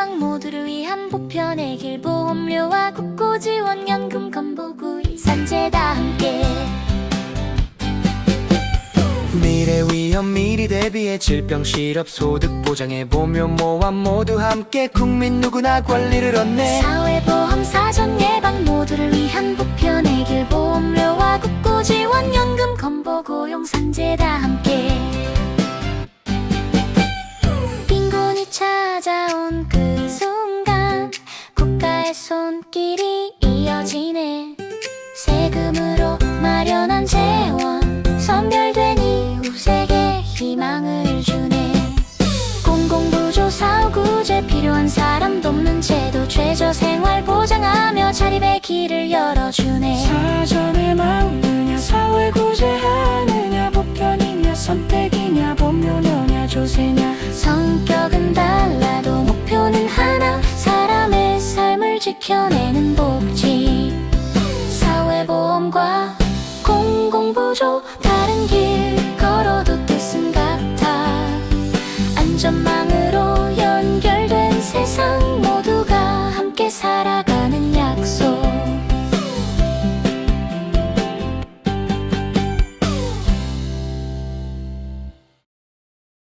예방 모두를 위한 보편의 길 보험료와 국고지원 연금 건보구이 산재 다 함께. 미래 위험 미리 대비해 질병 실업 소득 보장해 보며 모아 모두 함께 국민 누구나 권리를 얻네. 사회보험 사전 예방 모두를 위한 보편의 길 보험료와 국고지원 연금 건보 고용 산재 다 함께. 빈곤이 찾아온 손길이 이어지네. 세금으로 마련한 재원 선별된 이웃에게 희망을 주네. 공공부조 사후구제 필요한 사람 돕는 제도 최저생 지켜내는 복지. 사회보험과 공공부조 다른 길 걸어도